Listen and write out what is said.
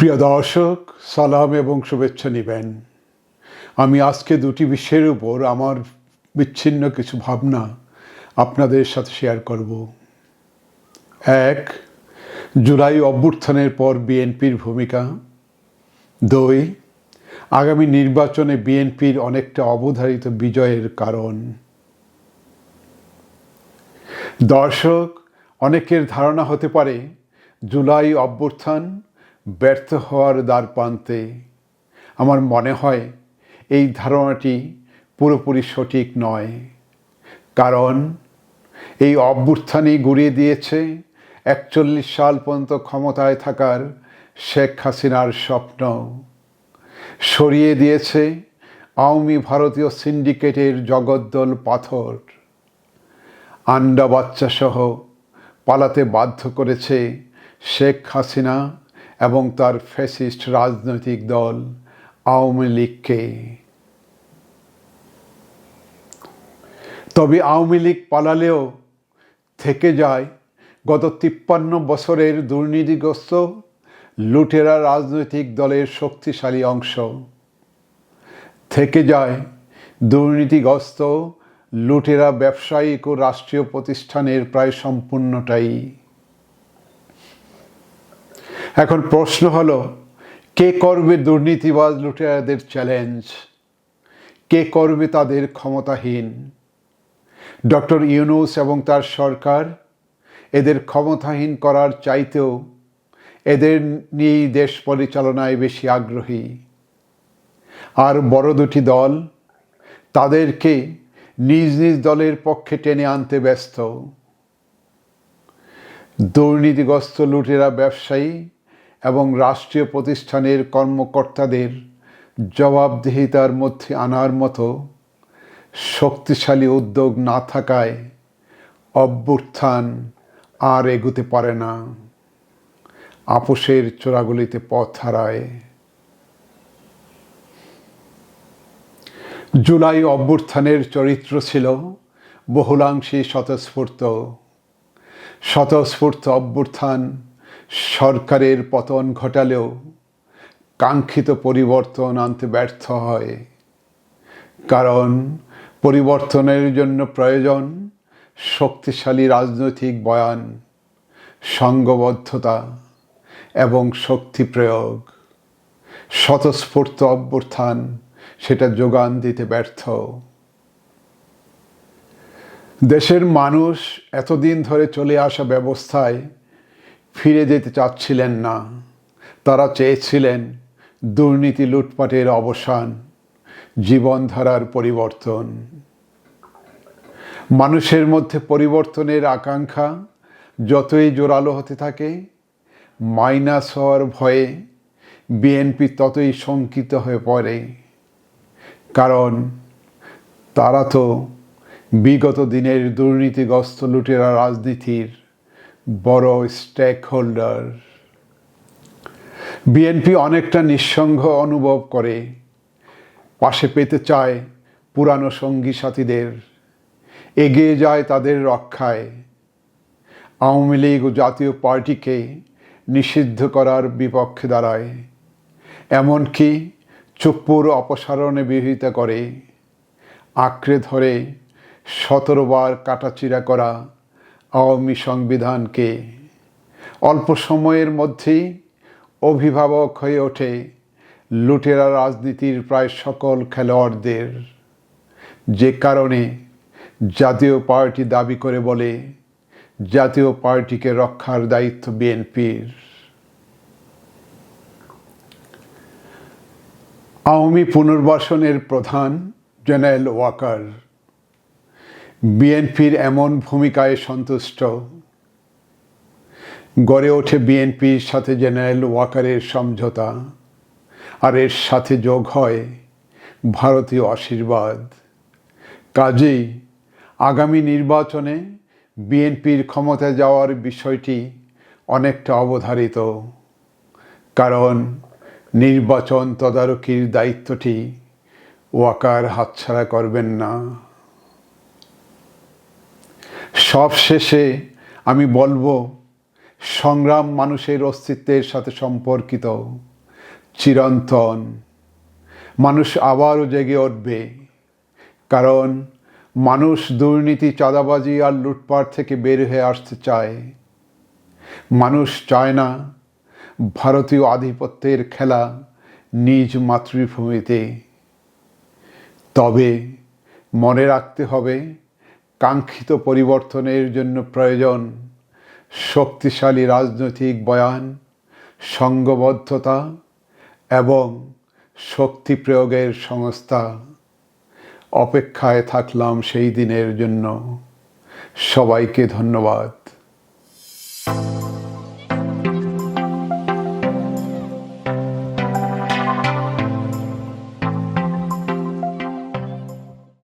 প্রিয় দর্শক, সালাম এবং শুভেচ্ছা নেবেন। আমি আজকে দুটি বিষয়ের উপর আমার বিচ্ছিন্ন কিছু ভাবনা আপনাদের সাথে শেয়ার করব। এক, জুলাই অভ্যুত্থানের পর বিএনপির ভূমিকা। দুই, আগামী নির্বাচনে বিএনপির অনেকটা অবধারিত বিজয়ের কারণ। দর্শক, অনেকের ধারণা হতে পারে জুলাই অভ্যুত্থান ব্যর্থ হওয়ার দ্বার প্রান্তে আমার মনে হয় এই ধারণাটি পুরোপুরি সঠিক নয়। কারণ এই অভ্যুত্থানই গুড়িয়ে দিয়েছে একচল্লিশ সাল পর্যন্ত ক্ষমতায় থাকার শেখ হাসিনার স্বপ্ন। সরিয়ে দিয়েছে আওয়ামী ভারতীয় সিন্ডিকেটের জগদ্দল পাথর। আন্ডা বাচ্চাসহ পালাতে বাধ্য করেছে শেখ হাসিনা এবং তার ফ্যাসিস্ট রাজনৈতিক দল আওয়ামী লীগকে। তবে আওয়ামী লীগ পালালেও থেকে যায় গত তিপ্পান্ন বছরের দুর্নীতিগ্রস্ত লুটেরা রাজনৈতিক দলের শক্তিশালী অংশ। থেকে যায় দুর্নীতিগ্রস্ত লুটেরা ব্যবসায়িক ও রাষ্ট্রীয় প্রতিষ্ঠানের প্রায় সম্পূর্ণটাই। এখন প্রশ্ন হলো, কে করবে দুর্নীতিবাজ লুটেরাদের চ্যালেঞ্জ কে করবে তাদের ক্ষমতাহীন? ডক্টর ইউনুস এবং তার সরকার এদের ক্ষমতাহীন করার চাইতেও এদের নিয়েই দেশ পরিচালনায় বেশি আগ্রহী। আর বড় দুটি দল তাদেরকে নিজ নিজ দলের পক্ষে টেনে আনতে ব্যস্ত। দুর্নীতিগ্রস্ত লুটেরা ব্যবসায়ী এবং রাষ্ট্রীয় প্রতিষ্ঠানের কর্মকর্তাদের জবাবদিহিতার মধ্যে আনার মতো শক্তিশালী উদ্যোগ না থাকায় অভ্যুত্থান আর এগুতে পারে না। আপোষের চোরাগুলিতে পথ হারায়। জুলাই অভ্যুত্থানের চরিত্র ছিল বহুলাংশী স্বতঃস্ফূর্ত। স্বতঃস্ফূর্ত অভ্যুত্থান সরকারের পতন ঘটালেও কাঙ্ক্ষিত পরিবর্তন আনতে ব্যর্থ হয়। কারণ পরিবর্তনের জন্য প্রয়োজন শক্তিশালী রাজনৈতিক বয়ান সঙ্গবদ্ধতা এবং শক্তি প্রয়োগ। স্বতঃস্ফূর্ত অভ্যুত্থান সেটা যোগান দিতে ব্যর্থ। দেশের মানুষ এতদিন ধরে চলে আসা ব্যবস্থায় ফিরে যেতে চাচ্ছিলেন না। তারা চেয়েছিলেন দুর্নীতি লুটপাটের অবসান, জীবনধারার পরিবর্তন। মানুষের মধ্যে পরিবর্তনের আকাঙ্ক্ষা যতই জোরালো হতে থাকে, মাইনাস হওয়ার ভয়ে বিএনপি ততই শঙ্কিত হয়ে পড়ে। কারণ তারা তো বিগত দিনের দুর্নীতিগ্রস্ত লুটেরা রাজনীতির বড় স্টেক হোল্ডার বিএনপি অনেকটা নিঃসঙ্গ অনুভব করে। পাশে পেতে চায় পুরানো সঙ্গী সাথীদের। এগিয়ে যায় তাদের রক্ষায়। আওয়ামী লীগ ও জাতীয় পার্টিকে নিষিদ্ধ করার বিপক্ষে দাঁড়ায়। এমনকি চুপ্পুর অপসারণে বিরোধিতা করে। আঁকড়ে ধরে সতেরোবার কাটাচিরা করা আওয়ামী সংবিধানকে অল্প সময়ের মধ্যেই অভিভাবক হয়ে ওঠে লুটেরা রাজনীতির প্রায় সকল খেলোয়াড়দের। যে কারণে জাতীয় পার্টি দাবি করে বলে জাতীয় পার্টিকে রক্ষার দায়িত্ব বিএনপির। আওয়ামী পুনর্বাসনের প্রধান জেনারেল ওয়াকার বিএনপির এমন ভূমিকায় সন্তুষ্ট। গড়ে ওঠে বিএনপির সাথে জেনারেল ওয়াকারের সমঝোতা। আর এর সাথে যোগ হয় ভারতীয় আশীর্বাদ। কাজেই আগামী নির্বাচনে বিএনপির ক্ষমতা যাওয়ার বিষয়টি অনেকটা অবধারিত। কারণ নির্বাচন তদারকির দায়িত্বটি ওয়াকার হাতছাড়া করবেন না। সব শেষে আমি বলব, সংগ্রাম মানুষের অস্তিত্বের সাথে সম্পর্কিত, চিরন্তন। মানুষ আবারও জেগে উঠবে, কারণ মানুষ দুর্নীতি, চাঁদাবাজি আর লুটপাট থেকে বের হয়ে আসতে চায়। মানুষ চায় না ভারতীয় আধিপত্যের খেলা নিজ মাতৃভূমিতে। তবে মনে রাখতে হবে কাঙ্ক্ষিত পরিবর্তনের জন্য প্রয়োজন শক্তিশালী রাজনৈতিক বয়ান, সঙ্গবদ্ধতা এবং শক্তি প্রয়োগের সংস্থা। অপেক্ষায় থাকলাম সেই দিনের জন্য। সবাইকে ধন্যবাদ।